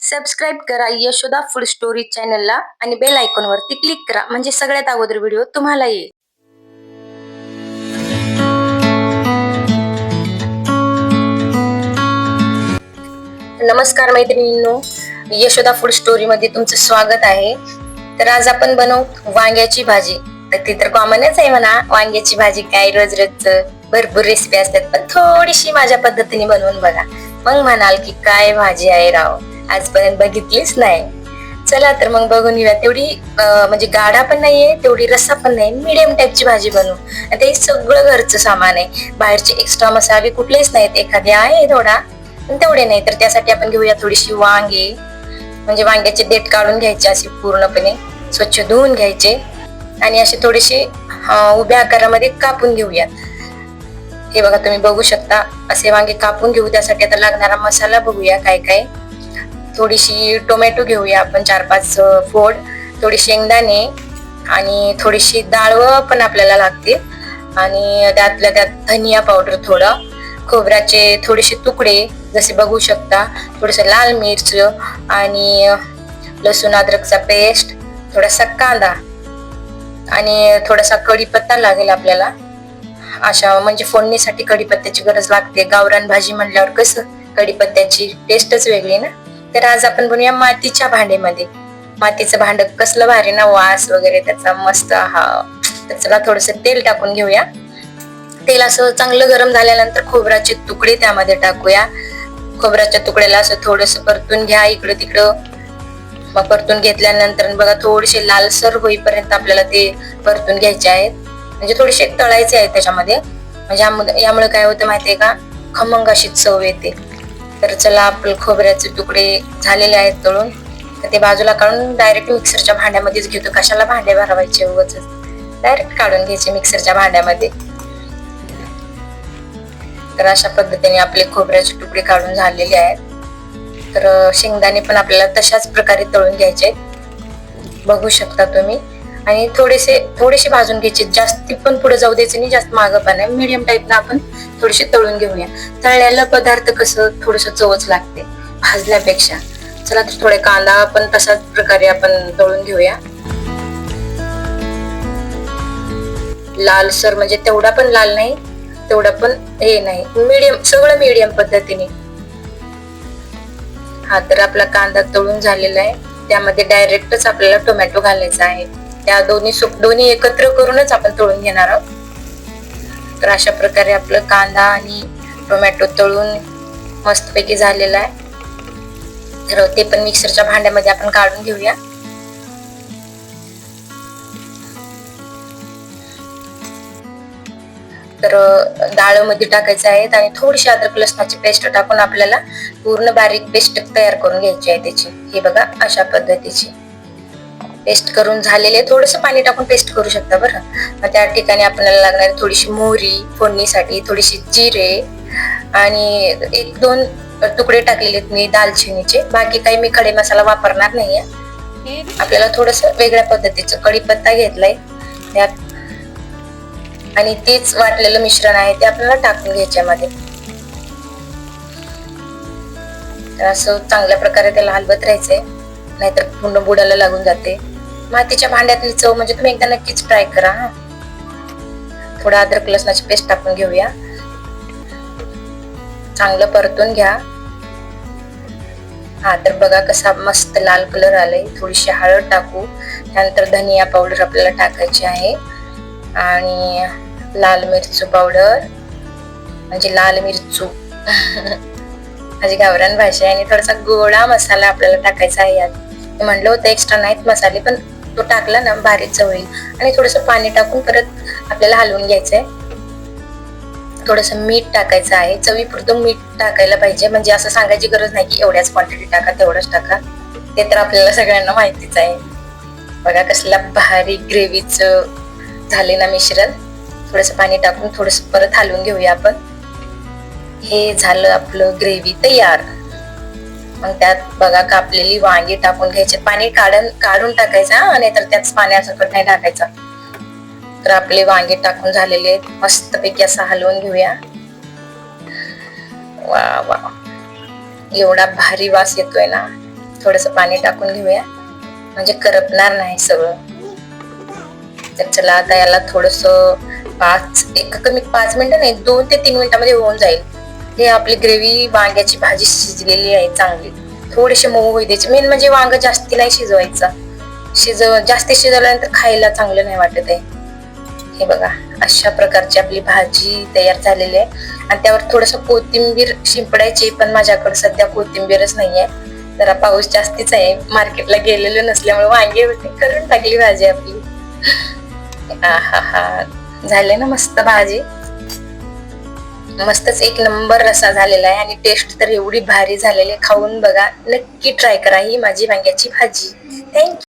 Subscribe करा Yashoda food story चॅनलला आणि बेल आयकॉनवरती क्लिक करा. म्हणजे सगळ्यात अगोदर व्हिडिओ तुम्हाला येईल. नमस्कार मैत्रिणींनो. यशोदा फूड स्टोरी मध्ये तुमचं स्वागत आहे. तर आज आपण बनवू वांग्याची भाजी. तर ती तर कॉमनच आहे म्हणा. वांग्याची भाजी काय रोज रोज भरपूर रेसिपी असतात पण थोडीशी माझ्या पद्धतीने बनवून बघा. मग म्हणाल की काय भाजी आहे राव? आजपर्यंत बघितलीच नाही. चला तर मग बघून घेऊया. तेवढी म्हणजे गाडा पण नाहीये तेवढी रस्सा पण नाही मिडियम टाईपची भाजी बनवू. आणि ते सगळं घरचं सामान आहे. बाहेरचे एक्स्ट्रा मसाले कुठलेच नाहीत. एखादे आहे थोडा पण तेवढे नाही. तर त्यासाठी आपण घेऊया थोडीशी वांगे. म्हणजे वांग्याचे देठ काढून घ्यायचे असे पूर्णपणे. स्वच्छ धुवून घ्यायचे. आणि असे थोडेसे उभ्या आकारामध्ये कापून घेऊयात. हे बघा तुम्ही बघू शकता. असे वांगे कापून घेऊ. त्यासाठी आता लागणारा मसाला बघूया काय काय. थोडीशी टोमॅटो घेऊया आपण चार पाच फोड थोडी शेंगदाणे आणि थोडीशी डाळ पण आपल्याला लागते आणि त्यातल्या त्यात धनिया पावडर थोडं खोबऱ्याचे थोडेसे तुकडे जसे बघू शकता थोडस लाल मिरच आणि लसूण अद्रकचा पेस्ट थोडासा कांदा आणि थोडासा कढीपत्ता लागेल आपल्याला. अशा म्हणजे फोडणीसाठी कढीपत्त्याची गरज लागते. गावरान भाजी म्हणल्यावर कसं? कढीपत्त्याची टेस्टच वेगळी ना? तर आज आपण बनवूया मातीच्या भांडेमध्ये. मातीचं भांड कसलं भारी ना वास वगैरे त्याचा मस्त हा. त्याला थोडस तेल टाकून घेऊया. तेल असं चांगलं गरम झाल्यानंतर खोबऱ्याचे तुकडे त्यामध्ये टाकूया. खोबऱ्याच्या तुकड्याला असं थोडस परतून घ्या इकडं तिकडं. मग परतून घेतल्यानंतर बघा थोडेसे लालसर होईपर्यंत आपल्याला ते परतून घ्यायचे आहेत. म्हणजे थोडेसे तळायचे आहेत त्याच्यामध्ये. म्हणजे यामुळे काय होतं माहितीये का? खमंग अशी चव येते. तर चला आपलं खोबऱ्याचे तुकडे झालेले आहेत तळून. तर ते बाजूला काढून डायरेक्ट मिक्सरच्या भांड्यामध्येच घेतो. कशाला भांडे भरवायचे उगाच? डायरेक्ट काढून घ्यायचे मिक्सरच्या भांड्यामध्ये. तर अशा पद्धतीने आपले खोबऱ्याचे तुकडे काढून झालेले आहेत. तर शेंगदाणे पण आपल्याला तशाच प्रकारे तळून घ्यायचे आहेत. बघू शकता तुम्ही. आणि थोडेसे थोडेसे भाजून घ्यायचे. जास्ती पण पुढे जाऊ द्यायचे नाही जास्त मागं पण नाही मीडियम टाईपनं आपण थोडेसे तळून घेऊया. तळलेला पदार्थ कसं थोडस चवच लागते भाजल्यापेक्षा. चला तर थोडे कांदा पण तशाच प्रकारे आपण तळून घेऊया. लालसर म्हणजे तेवढा पण लाल नाही तेवढा पण हे नाही. मीडियम सगळं मीडियम पद्धतीने. हा तर आपला कांदा तळून झालेला आहे. त्यामध्ये डायरेक्टच आपल्याला टोमॅटो घालायचा आहे. त्या दोन्ही सुक दोन्ही एकत्र करूनच आपण तळून घेणार आहोत. तर अशा प्रकारे आपलं कांदा आणि टोमॅटो तळून मस्तपैकी झालेला आहे. तर ते पण मिक्सरच्या भांड्यामध्ये आपण काढून घेऊया. तर डाळमध्ये टाकायचं आहे आणि थोडीशी अद्रक लसणाची पेस्ट टाकून आपल्याला पूर्ण बारीक पेस्ट तयार करून घ्यायची आहे त्याची. हे बघा अशा पद्धतीची. पेस्ट करून झालेले थोडस पाणी टाकून पेस्ट करू शकता बरं. मग त्या ठिकाणी आपल्याला लागणारी थोडीशी मोहरी फोडणीसाठी थोडीशी जिरे आणि एक दोन तुकडे टाकलेले आहेत मी दालचिनीचे. बाकी काही मी खडे मसाला वापरणार नाहीये. आपल्याला थोडस वेगळ्या पद्धतीचं कढीपत्ता घेतलाय. त्यात आणि तेच वाटलेलं मिश्रण आहे ते आपल्याला टाकून घ्यायच्यामध्ये तर असं चांगल्या प्रकारे त्याला हलवत राहायचंय. नाहीतर पूर्ण बुडाला लागून जाते. मातीच्या भांड्यातली चव म्हणजे तुम्ही एकदा नक्कीच ट्राय करा हा. थोडा अद्रक लसणाची पेस्ट टाकून घेऊया. चांगलं परतून घ्या. हा तर बघा कसा मस्त लाल कलर आलाय. थोडीशी हळद टाकू. त्यानंतर धनिया पावडर आपल्याला टाकायची आहे. आणि लाल मिरचू पावडर म्हणजे लाल मिरचू. माझी गावरान भाषा आहे आणि थोडासा गोळा मसाला आपल्याला टाकायचा आहे यात. म्हणलं होतं एक्स्ट्रा नाहीत मसाले पण तो टाकला ना भारीच होईल आणि थोडस पाणी टाकून परत आपल्याला हलवून घ्यायचंय. थोडस मीठ टाकायचं आहे. चवीपुरतं मीठ टाकायला पाहिजे. म्हणजे असं सांगायची गरज नाही की एवढ्याच क्वांटिटी टाका तेवढंच टाका. ते तर आपल्याला सगळ्यांना माहितीच आहे. बघा कसला भारी ग्रेव्हीच झाले ना मिश्रण. थोडस पाणी टाकून थोडस परत हलवून घेऊया आपण. हे झालं आपलं ग्रेव्ही तयार. मग त्यात बघा कापलेली वांगी टाकून घ्यायचे. पाणी काढून काढून टाकायचं हा नाहीतर त्याच पाण्यासकट नाही टाकायचा. तर आपले वांगे टाकून झालेले मस्तपैकी असं हलवून घेऊया. वा वा. एवढा भारी वास येतोय ना. थोडस पाणी टाकून घेऊया. म्हणजे करपणार नाही सगळं. तर चला आता याला थोडस पाच एक कमी पाच मिनिटं नाही दोन ते तीन मिनिटांमध्ये होऊन जाईल. हे आपली ग्रेव्ही वांग्याची भाजी शिजलेली आहे चांगली. थोडेसे मऊ होई द्यायचे मेन म्हणजे वांग जास्ती नाही शिजवायचा. शिजव जास्ती शिजवल्यानंतर खायला चांगलं नाही वाटत आहे. हे बघा अशा प्रकारची आपली भाजी तयार झालेली आहे. आणि त्यावर थोडस कोथिंबीर शिंपडायची पण माझ्याकडे सध्या कोथिंबीरच नाहीये. जरा पाऊस जास्तीच आहे. मार्केटला गेलेलो नसल्यामुळे वांगे होते करून टाकली भाजी आपली. हा हा झाले ना मस्त भाजी. मस्तच एक नंबर रसा झालेला आहे आणि टेस्ट तर एवढी भारी झालेली आहे. खाऊन बघा. नक्की ट्राय करा ही माझी वांग्याची भाजी. थँक्यू